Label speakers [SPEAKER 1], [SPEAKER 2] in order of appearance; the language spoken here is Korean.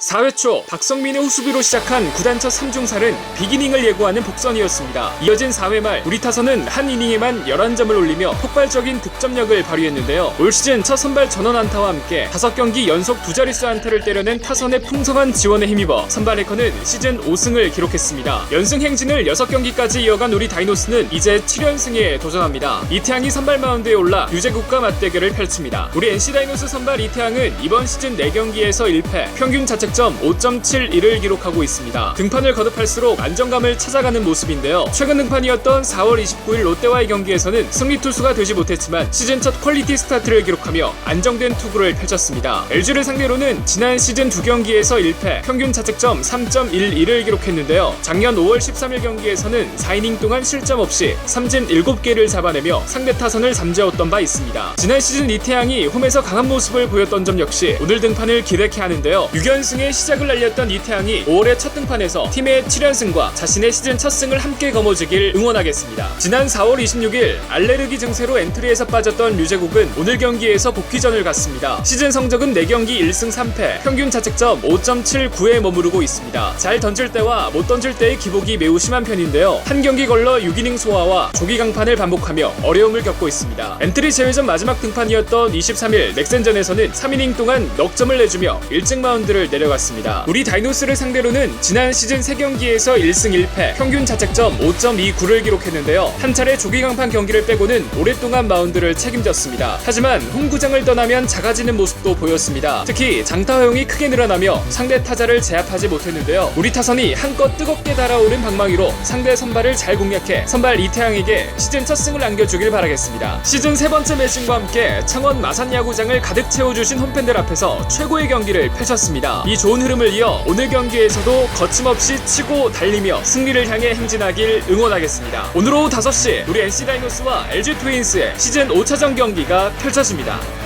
[SPEAKER 1] 4회 초 박성민의 후수비로 시작한 구단첫 3중살은 비기닝을 예고하는 복선이었습니다. 이어진 4회 말 우리 타선은 한 이닝에만 11점을 올리며 폭발적인 득점력을 발휘했는데요. 올 시즌 첫 선발 전원 안타와 함께 5경기 연속 두 자릿수 안타를 때려낸 타선의 풍성한 지원에 힘입어 선발 해커는 시즌 5승을 기록했습니다. 연승 행진을 6경기까지 이어간 우리 다이노스는 이제 7연승에 도전합니다. 이태양이 선발 마운드에 올라 유재국과 맞대결을 펼칩니다. 우리 NC 다이노스 선발 이태양은 이번 시즌 4경기에서 1패, 평균 자책 점 5.71을 기록하고 있습니다. 등판을 거듭할수록 안정감을 찾아가는 모습인데요. 최근 등판이었던 4월 29일 롯데와의 경기에서는 승리 투수가 되지 못했지만 시즌 첫 퀄리티 스타트를 기록하며 안정된 투구를 펼쳤습니다. LG를 상대로는 지난 시즌 두 경기에서 1패, 평균 자책점 3.11을 기록했는데요. 작년 5월 13일 경기에서는 4이닝 동안 실점 없이 삼진 7개를 잡아내며 상대 타선을 잠재웠던 바 있습니다. 지난 시즌 이태양이 홈에서 강한 모습을 보였던 점 역시 오늘 등판을 기대케 하는데요. 6연승 의 시작을 알렸던 이태양이 5월의 첫 등판에서 팀의 7연승과 자신의 시즌 첫 승을 함께 거머쥐길 응원하겠습니다. 지난 4월 26일 알레르기 증세로 엔트리에서 빠졌던 류재국은 오늘 경기에서 복귀전을 갖습니다. 시즌 성적은 4경기 1승 3패, 평균 자책점 5.79에 머무르고 있습니다. 잘 던질 때와 못 던질 때의 기복이 매우 심한 편인데요. 한 경기 걸러 6이닝 소화와 조기 강판을 반복하며 어려움을 겪고 있습니다. 엔트리 제외전 마지막 등판이었던 23일 넥센전에서는 3이닝 동안 넉 점을 내주며 일찍 마운드를 내 려갔습니다. 우리 다이노스를 상대로는 지난 시즌 3경기에서 1승 1패, 평균 자책점 5.29를 기록했는데요. 한 차례 조기 강판 경기를 빼고는 오랫동안 마운드를 책임졌습니다. 하지만 홈구장을 떠나면 작아지는 모습도 보였습니다. 특히 장타 허용이 크게 늘어나며 상대 타자를 제압하지 못했는데요. 우리 타선이 한껏 뜨겁게 달아오른 방망이로 상대 선발을 잘 공략해 선발 이태양에게 시즌 첫 승을 안겨주길 바라겠습니다. 시즌 세 번째 매칭과 함께 창원 마산 야구장을 가득 채워주신 홈팬들 앞에서 최고의 경기를 펼쳤습니다. 이 좋은 흐름을 이어 오늘 경기에서도 거침없이 치고 달리며 승리를 향해 행진하길 응원하겠습니다. 오늘 오후 5시 우리 NC 다이노스와 LG 트윈스의 시즌 5차전 경기가 펼쳐집니다.